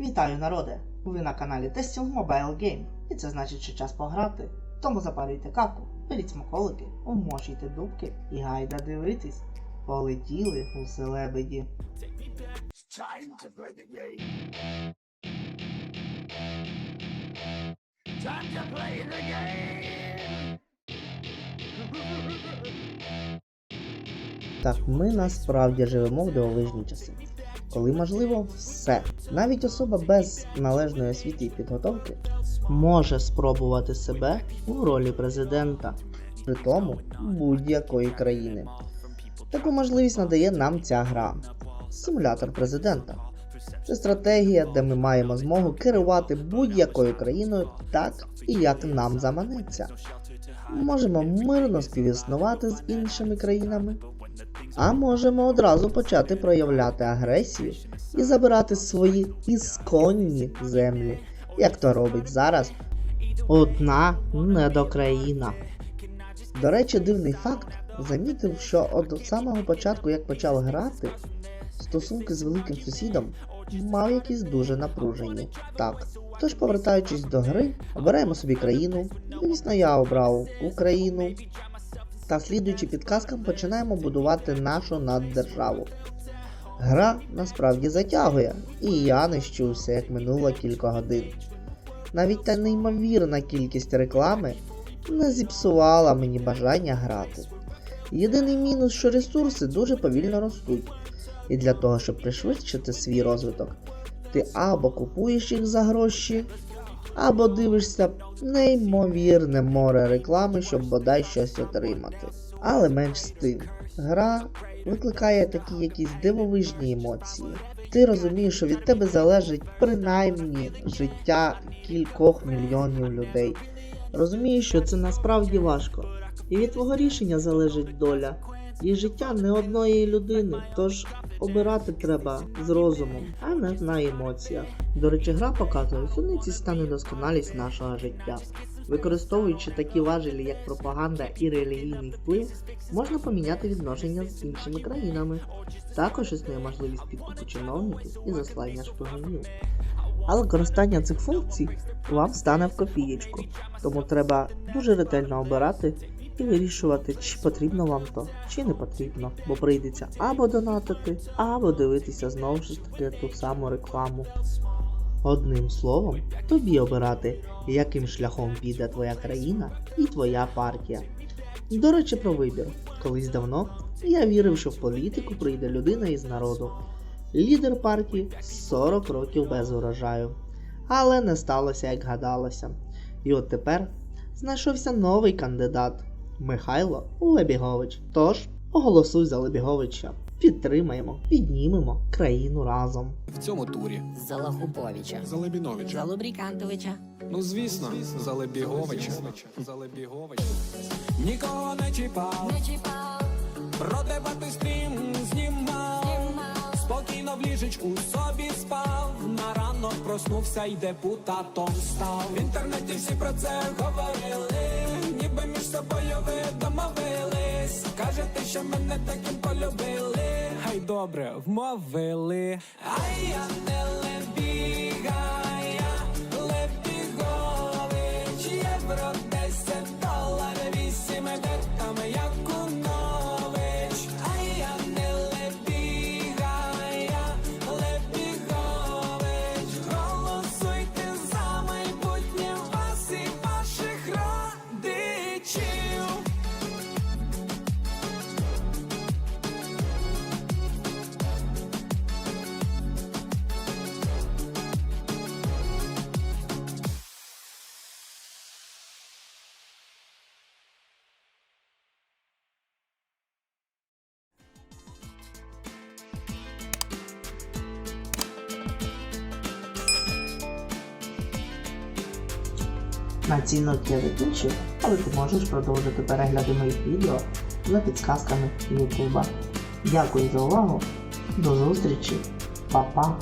Вітаю народе! Ви на каналі Testing Mobile Game. І це значить, що час пограти. Тому запарюйте кавку, беріть смаколики, умошуйте дубки і гайда дивитись. Полетіли у селебеді. Так ми насправді живемо в дивовижні часи. Коли можливо все. Навіть особа без належної освіти і підготовки може спробувати себе у ролі президента, при тому будь-якої країни. Таку можливість надає нам ця гра симулятор президента. Це стратегія, де ми маємо змогу керувати будь-якою країною так і як нам заманеться. Можемо мирно співіснувати з іншими країнами, а можемо одразу почати проявляти агресію і забирати свої ісконні землі, як то робить зараз одна недокраїна. До речі, дивний факт замітив, що от самого початку, як почав грати, стосунки з великим сусідом мав якісь дуже напружені. Так. Тож, повертаючись до гри, обираємо собі країну. Звісно, я обрав Україну. Та слідуючи підказкам, починаємо будувати нашу наддержаву. Гра насправді затягує, і я не щувся, як минуло кілька годин. Навіть та неймовірна кількість реклами не зіпсувала мені бажання грати. Єдиний мінус, що ресурси дуже повільно ростуть, і для того, щоб пришвидшити свій розвиток, ти або купуєш їх за гроші, або дивишся неймовірне море реклами, щоб бодай щось отримати. Але менш з тим, гра викликає такі якісь дивовижні емоції. Ти розумієш, що від тебе залежить принаймні життя кількох мільйонів людей. Розумієш, що це насправді важко. І від твого рішення залежить доля і життя не одної людини. Тож обирати треба з розумом, а не на емоціях. До речі, гра показує суниці та недосконалість нашого життя. Використовуючи такі важелі, як пропаганда і релігійний вплив, можна поміняти відношення з іншими країнами. Також існує можливість підкупу чиновників і заслання шпигунів. Але користання цих функцій вам стане в копієчку, тому треба дуже ретельно обирати і вирішувати, чи потрібно вам то, чи не потрібно, бо прийдеться або донатити, або дивитися знову ж таки ту саму рекламу. Одним словом, тобі обирати, яким шляхом піде твоя країна і твоя партія. До речі, про вибір. Колись давно я вірив, що в політику прийде людина із народу. Лідер партії 40 років без урожаю. Але не сталося, як гадалося. І от тепер знайшовся новий кандидат Михайло Лебігович. Тож голосуй за Лебіговича. Підтримаємо, піднімемо країну разом. в цьому турі. За Лахуповича. За Лебіновича. За Лубрікантовича. Ну звісно, за Лебіговича. За Лебіговича. Нікого не чіпав, Не чіпав, продавати стрім знімав. знімав. Спокійно в ліжечку собі спав. На ранок проснувся і депутатом став. В інтернеті всі про це говорили, собою ви домовились. Кажете, що мене таким полюбили. Хай добре вмовили. А я На цінок я закінчив, але ти можеш продовжити перегляди моїх відео за підсказками Ютуба. Дякую за увагу. До зустрічі. Па-па.